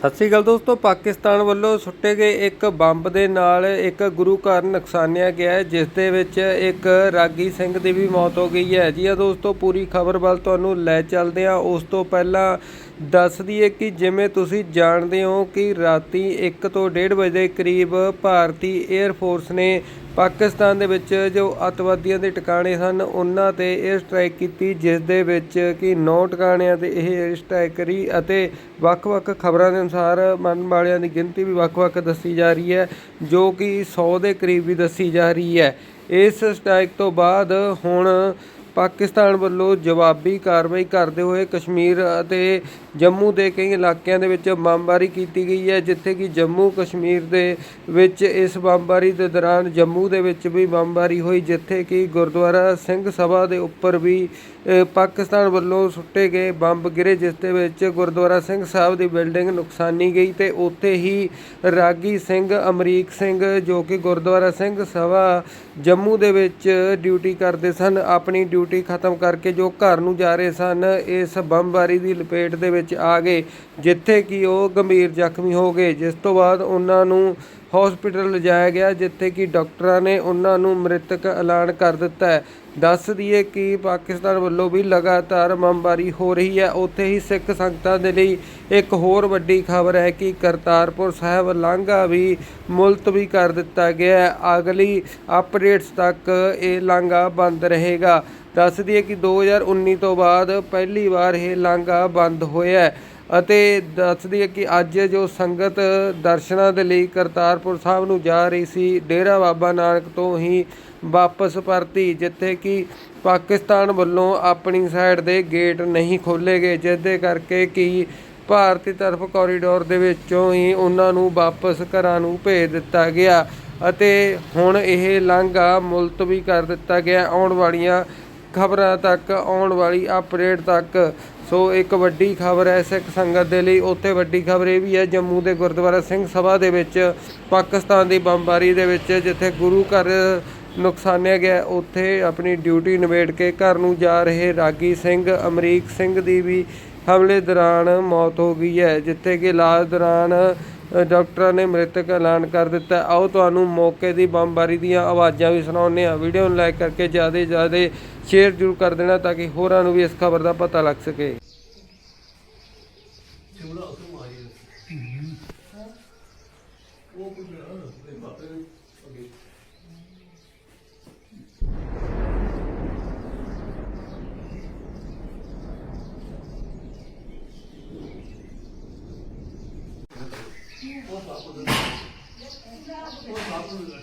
ਸਤਿ ਸ਼੍ਰੀ ਅਕਾਲ ਦੋਸਤੋ, ਪਾਕਿਸਤਾਨ ਵੱਲੋਂ ਸੁੱਟੇ ਗਏ ਇੱਕ ਬੰਬ ਦੇ ਨਾਲ ਇੱਕ ਗੁਰੂ ਘਰ ਨੁਕਸਾਨਿਆ ਗਿਆ ਹੈ, ਜਿਸ ਦੇ ਵਿੱਚ ਇੱਕ ਰਾਗੀ ਸਿੰਘ ਦੀ ਵੀ ਮੌਤ ਹੋ ਗਈ ਹੈ। ਜੀ ਆ ਦੋਸਤੋ, ਪੂਰੀ ਖਬਰ ਵੱਲ ਤੁਹਾਨੂੰ ਲੈ ਚੱਲਦੇ ਹਾਂ। ਉਸ ਤੋਂ ਪਹਿਲਾਂ ਦੱਸ ਦਈਏ ਕਿ ਜਿਵੇਂ ਤੁਸੀਂ ਜਾਣਦੇ ਹੋ ਕਿ ਰਾਤੀ 1 ਤੋਂ 1:30 ਵਜੇ ਕਰੀਬ ਭਾਰਤੀ 에ਅਰ ਫੋਰਸ ਨੇ ਪਾਕਿਸਤਾਨ ਦੇ ਵਿੱਚ ਜੋ ਅਤਵਾਦੀਆਂ ਦੇ ਟਿਕਾਣੇ ਹਨ ਉਹਨਾਂ ਤੇ 에ਅਰ ਸਟ੍ਰਾਈਕ ਕੀਤੀ, ਜਿਸ ਦੇ ਵਿੱਚ ਕਿ 9 ਟਿਕਾਣਿਆਂ ਤੇ ਇਹ 에ਅਰ ਸਟ੍ਰਾਈਕ ਕਰੀ ਅਤੇ ਵੱਖ-ਵੱਖ ਖਬਰਾਂ ਦੇ ਅਨੁਸਾਰ ਮਨ ਵਾਲਿਆਂ ਦੀ ਗਿਣਤੀ ਵੀ ਵੱਖ-ਵੱਖ ਦੱਸੀ ਜਾ ਰਹੀ ਹੈ, ਜੋ ਕਿ 100 ਦੇ ਕਰੀਬ ਵੀ ਦੱਸੀ ਜਾ ਰਹੀ ਹੈ। ਇਸ ਸਟ੍ਰਾਈਕ ਤੋਂ ਬਾਅਦ ਹੁਣ ਪਾਕਿਸਤਾਨ ਵੱਲੋਂ ਜਵਾਬੀ ਕਾਰਵਾਈ ਕਰਦੇ ਹੋਏ ਕਸ਼ਮੀਰ ਅਤੇ ਜੰਮੂ ਦੇ ਕਈ ਇਲਾਕਿਆਂ ਦੇ ਵਿੱਚ ਬੰਬਾਰੀ ਕੀਤੀ ਗਈ ਹੈ, ਜਿੱਥੇ ਕਿ ਜੰਮੂ ਕਸ਼ਮੀਰ ਦੇ ਵਿੱਚ ਇਸ ਬੰਬਾਰੀ ਦੇ ਦੌਰਾਨ ਜੰਮੂ ਦੇ ਵਿੱਚ ਵੀ ਬੰਬਾਰੀ ਹੋਈ, ਜਿੱਥੇ ਕਿ ਗੁਰਦੁਆਰਾ ਸਿੰਘ ਸਭਾ ਦੇ ਉੱਪਰ ਵੀ ਪਾਕਿਸਤਾਨ ਵੱਲੋਂ ਸੁੱਟੇ ਗਏ ਬੰਬ ਗਿਰੇ, ਜਿਸ ਦੇ ਵਿੱਚ ਗੁਰਦੁਆਰਾ ਸਿੰਘ ਸਾਹਿਬ ਦੀ ਬਿਲਡਿੰਗ ਨੁਕਸਾਨੀ ਗਈ ਤੇ ਉੱਥੇ ਹੀ ਰਾਗੀ ਸਿੰਘ, ਅਮਰੀਕ ਸਿੰਘ ਜੋ ਕਿ ਗੁਰਦੁਆਰਾ ਸਿੰਘ ਸਭਾ ਜੰਮੂ ਦੇ ਵਿੱਚ ਡਿਊਟੀ ਕਰਦੇ ਸਨ, ਆਪਣੀ ਡਿਊਟੀ ਖਤਮ ਕਰਕੇ ਜੋ ਘਰ ਨੂੰ ਜਾ ਰਹੇ ਸਨ, ਇਸ ਬੰਬਾਰੀ ਦੀ ਲਪੇਟ ਦੇ ਵਿੱਚ ਆ ਗਏ, ਜਿੱਥੇ ਕਿ ਉਹ ਗੰਭੀਰ ਜ਼ਖਮੀ ਹੋ ਗਏ, ਜਿਸ ਤੋਂ ਬਾਅਦ ਉਹਨਾਂ ਨੂੰ ਹਸਪੀਟਲ ਲਿਜਾਇਆ ਗਿਆ, ਜਿੱਥੇ ਕਿ ਡਾਕਟਰਾਂ ਨੇ ਉਹਨਾਂ ਨੂੰ ਮ੍ਰਿਤਕ ਐਲਾਨ ਕਰ ਦਿੱਤਾ ਹੈ। ਦੱਸ ਦਈਏ ਕਿ ਪਾਕਿਸਤਾਨ ਵੱਲੋਂ ਵੀ ਲਗਾਤਾਰ ਬੰਬਾਰੀ ਹੋ ਰਹੀ ਹੈ। ਉੱਥੇ ਹੀ ਸਿੱਖ ਸੰਗਤਾਂ ਦੇ ਲਈ ਇੱਕ ਹੋਰ ਵੱਡੀ ਖਬਰ ਹੈ ਕਿ ਕਰਤਾਰਪੁਰ ਸਾਹਿਬ ਲਾਂਘਾ ਵੀ ਮੁਲਤਵੀ ਕਰ ਦਿੱਤਾ ਗਿਆ ਹੈ। ਅਗਲੀ ਅਪਡੇਟਸ ਤੱਕ ਇਹ ਲਾਂਘਾ ਬੰਦ ਰਹੇਗਾ। ਦੱਸ ਦਈਏ ਕਿ 2019 ਤੋਂ ਬਾਅਦ ਪਹਿਲੀ ਵਾਰ ਇਹ ਲਾਂਘਾ ਬੰਦ ਹੋਇਆ ਹੈ। ਅਤੇ ਦੱਸਦੀ ਹੈ ਕਿ ਅੱਜ ਜੋ ਸੰਗਤ ਦਰਸ਼ਨਾਂ ਦੇ ਲਈ ਕਰਤਾਰਪੁਰ ਸਾਹਿਬ ਨੂੰ ਜਾ ਰਹੀ ਸੀ, ਡੇਰਾ ਬਾਬਾ ਨਾਨਕ ਤੋਂ ਹੀ ਵਾਪਸ ਪਰਤੀ, ਜਿੱਥੇ ਕਿ ਪਾਕਿਸਤਾਨ ਵੱਲੋਂ ਆਪਣੀ ਸਾਈਡ ਦੇ ਗੇਟ ਨਹੀਂ ਖੋਲ੍ਹੇ ਗਏ ਜਿਸ ਦੇ ਕਰਕੇ ਕਿ ਭਾਰਤੀ ਤਰਫ ਕੋਰੀਡੋਰ ਦੇ ਵਿੱਚੋਂ ਹੀ ਉਹਨਾਂ ਨੂੰ ਵਾਪਸ ਘਰਾਂ ਨੂੰ ਭੇਜ ਦਿੱਤਾ ਗਿਆ ਅਤੇ ਹੁਣ ਇਹ ਲਾਂਘਾ ਮੁਲਤਵੀ ਕਰ ਦਿੱਤਾ ਗਿਆ। ਆਉਣ ਵਾਲੀਆਂ ਖਬਰਾਂ ਤੱਕ, ਆਉਣ ਵਾਲੀ ਅਪਡੇਟ ਤੱਕ ਸੋ ਇੱਕ ਵੱਡੀ ਖਬਰ ਹੈ ਸਿੱਖ ਸੰਗਤ ਦੇ ਲਈ। ਉੱਥੇ ਵੱਡੀ ਖਬਰ ਇਹ ਵੀ ਹੈ, ਜੰਮੂ ਦੇ ਗੁਰਦੁਆਰਾ ਸਿੰਘ ਸਭਾ ਦੇ ਵਿੱਚ, ਪਾਕਿਸਤਾਨ ਦੀ ਬੰਬਾਰੀ ਦੇ ਵਿੱਚ, ਜਿੱਥੇ ਗੁਰੂ ਘਰ ਨੁਕਸਾਨਿਆ ਗਿਆ, ਉੱਥੇ ਆਪਣੀ ਡਿਊਟੀ ਨਿਬੇੜ ਕੇ ਘਰ ਨੂੰ ਜਾ ਰਹੇ ਰਾਗੀ ਸਿੰਘ, ਅਮਰੀਕ ਸਿੰਘ ਦੀ ਵੀ ਹਮਲੇ ਦੌਰਾਨ ਮੌਤ ਹੋ ਗਈ ਹੈ, ਜਿੱਥੇ ਕਿ ਇਲਾਜ ਦੌਰਾਨ ਡਾਕਟਰਾਂ ਨੇ ਮ੍ਰਿਤਕ ਐਲਾਨ ਕਰ ਦਿੱਤਾ ਆਓ ਤੁਹਾਨੂੰ ਮੌਕੇ ਦੀ ਬੰਬਾਰੀ ਦੀਆਂ ਆਵਾਜ਼ਾਂ ਵੀ ਸੁਣਾਉਂਦੇ ਆ ਵੀਡੀਓ ਨੂੰ ਲਾਈਕ ਕਰਕੇ ਜ਼ਿਆਦਾ ਜ਼ਿਆਦਾ ਸ਼ੇਅਰ ਜ਼ਰੂਰ ਕਰ ਦੇਣਾ ਤਾਂ ਕਿ ਹੋਰਾਂ ਨੂੰ ਵੀ ਇਸ ਖਬਰ ਦਾ ਪਤਾ ਲੱਗ ਸਕੇ। ਉਹ ਸਾਫ਼ ਹੋ ਗਿਆ